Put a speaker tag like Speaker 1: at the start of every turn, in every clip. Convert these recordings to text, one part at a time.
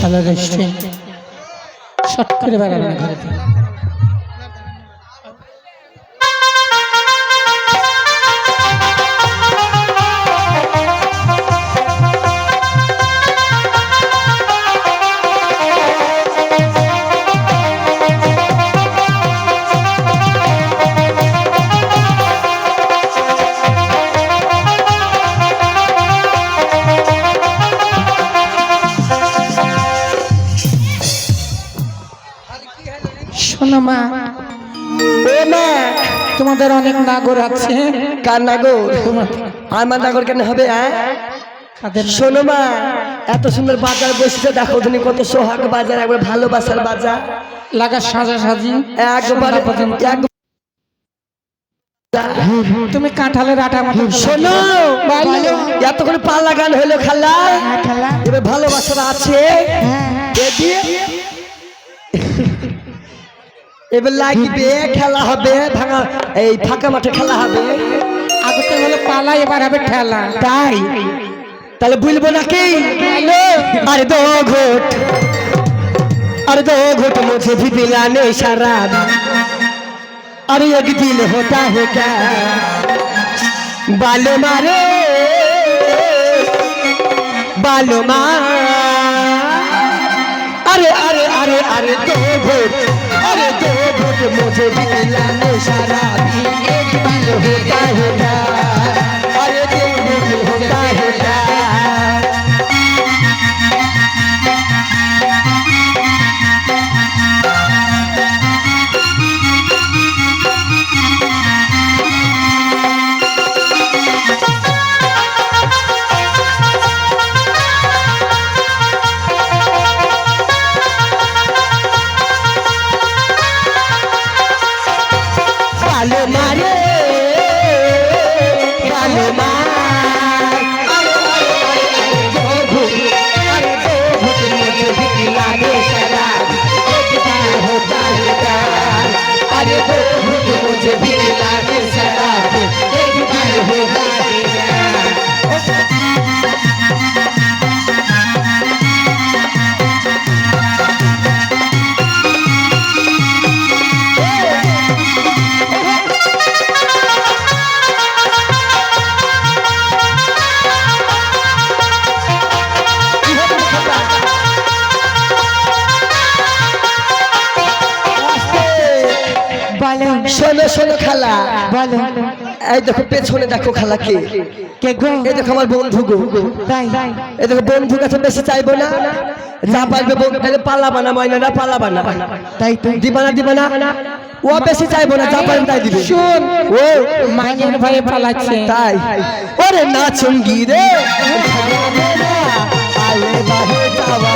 Speaker 1: চলে restaurant short করে বেড়াবে না ঘরে শোনো মা।
Speaker 2: ও মা
Speaker 1: তোমাদের অনেক নাগর আছে।
Speaker 2: কার নাগর? আমার নাগর কেন হবে হ্যাঁ শোনো মা এত সুন্দর বাজার বসেছে দেখো তুমি কত সোহাগ বাজার একবার ভালোবাসার বাজার।
Speaker 1: লাগা সাজা সাজি
Speaker 2: একবার।
Speaker 1: তুমি কাঁঠালের আটা
Speaker 2: শোনো। এত করে পাল্লা গান হইল খালা।
Speaker 1: হ্যাঁ, খালা।
Speaker 2: এবার ভালোবাসার আছে। এ দিয়ে? এবার লাগবে খেলা হবে ভাঙা এই ফাঁকা মাঠে খেলা হবে
Speaker 1: আগে তো হলো পালা এবার হবে ঠেলা
Speaker 2: তাই তাহলে বলবো নাকি আরে দো ঘোট अरे दो घुट मुझे भी पिलाने शराब अरे एक दिल होता है क्या बालो मारे बालो मार अरे अरे अरे अरे दो घुट अरे दो घुट मुझे भी पिलाने शराब एक दिल होता है শোনো শোনো খালা।
Speaker 1: বলো।
Speaker 2: এই দেখো পেছনে দেখো খালা কে?
Speaker 1: কে গো?
Speaker 2: এই দেখো আমার বন্ধু গো।
Speaker 1: তাই।
Speaker 2: এই দেখো বন্ধু কাছে বেশি চাইব না। যা পারবে বন্ধু তাহলে পালাবা না ময়নাটা পালাবা না।
Speaker 1: তাই তো।
Speaker 2: দিবা না দিবা না। ও বেশি চাইব না যা পারবে তাই দিবে।
Speaker 1: শোন।
Speaker 2: ও
Speaker 1: মাইনের ভয়ে পালাচ্ছে।
Speaker 2: তাই। ওরে নাচুঙ্গি রে। আলে বাহে যাওয়া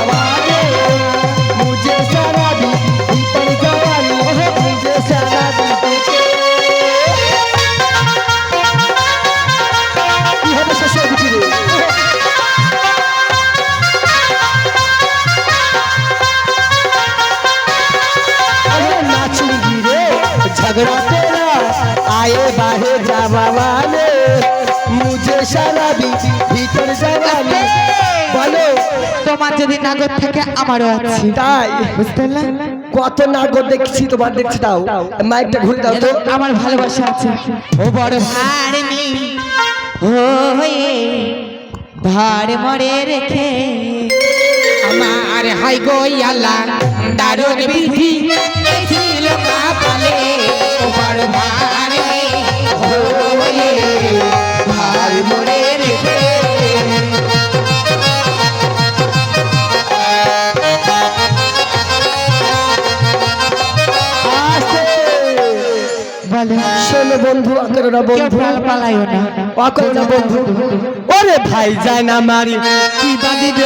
Speaker 1: তোমার যদি নাগর থাকে আমারও আছে।
Speaker 2: তাই?
Speaker 1: বুঝতে
Speaker 2: কত নাগর দেখছি তোমার দেখছি দাও। মাইকটা ঘুরে দাও তো।
Speaker 1: আমার ভালোবাসা আছে। ও বড় ভার নেই। হয়ে ভার মরে রেখে আমার হাই গো আল্লাহ দারুণ বিধি। ছিল কপালে ও বড় ভার বলে
Speaker 2: শোনো বন্ধু আকের না
Speaker 1: কেউ
Speaker 2: বন্ধু
Speaker 1: পালাইও না।
Speaker 2: অকল না বন্ধু। ওরে ভাই যায় না মারি কি বাদিবে